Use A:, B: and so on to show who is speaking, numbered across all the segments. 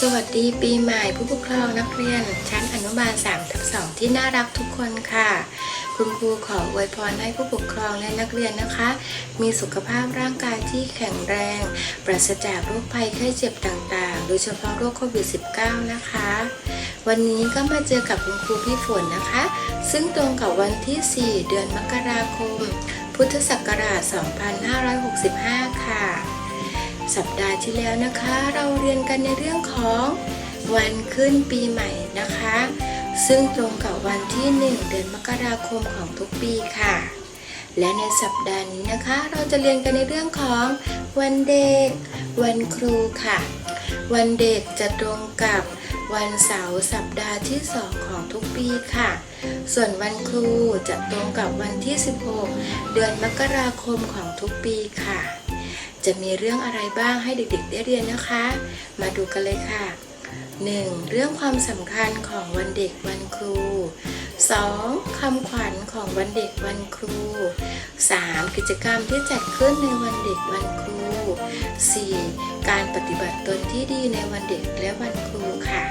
A: สวัสดีปีใหม่ผู้ปกครองนักเรียน ชั้นอนุบาล3ทับ2ที่น่ารักทุกคนค่ะ คุณครูขออวยพรให้ผู้ปกครองและนักเรียนนะคะ มีสุขภาพร่างกายที่แข็งแรง ปราศจากโรคภัยไข้เจ็บต่างๆ โดยเฉพาะโรคโควิด -19 นะคะ วันนี้ก็มาเจอกับคุณครูพี่ฝนนะคะ ซึ่งตรงกับวันที่ 4 เดือนมกราคม พุทธศักราช 2565 สัปดาห์ที่แล้วนะคะ เราเรียนกันในเรื่องของวันขึ้นปีใหม่นะคะ ซึ่งตรงกับวันที่ 1 เดือนมกราคมของทุกปีค่ะ และในสัปดาห์นี้นะคะ เราจะเรียนกันในเรื่องของวันเด็ก วันครูค่ะ วันเด็กจะตรงกับวันเสาร์สัปดาห์ที่ 2 ของทุกปีค่ะ ส่วนวันครูจะตรงกับวันที่ 16 เดือนมกราคมของทุกปีค่ะ จะมีเรื่องอะไรบ้างให้เด็กๆได้เรียนนะคะ มาดูกันเลยค่ะ 1. เรื่องความสำคัญของวันเด็กวันครู 2. คำขวัญของวันเด็กวันครู 3. กิจกรรมที่จัดขึ้นในวันเด็กวันครู 4. การปฏิบัติตนที่ดีในวันเด็กและวันครูค่ะ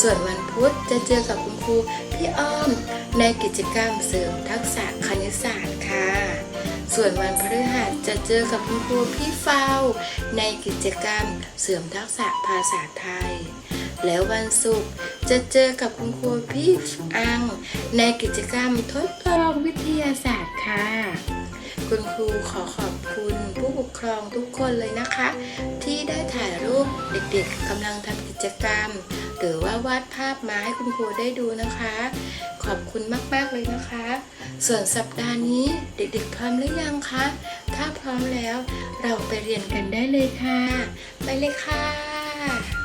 A: ส่วนวันพุธจะเจอกับคุณครูพี่อ้อมในกิจกรรมเสริมทักษะคณิตศาสตร์ค่ะ ส่วนวันพฤหัสจะเจอกับคุณครูพี่เฝ้า ในกิจกรรมเสริมทักษะภาษาไทย แล้ววันศุกร์จะเจอกับคุณครูพี่อัง ในกิจกรรมทดลองวิทยาศาสตร์ค่ะ คุณครูขอขอบคุณผู้ปกครองทุกคนเลยนะคะ ที่ได้ ด็กๆกำลังทำกิจกรรม หรือว่าวาดภาพมาให้คุณครูได้ดูนะคะ ขอบคุณมากๆเลยนะคะ ส่วนสัปดาห์นี้เด็กๆพร้อมหรือยังคะ ถ้าพร้อมแล้วเราไปเรียนกันได้เลยค่ะ ไปเลยค่ะ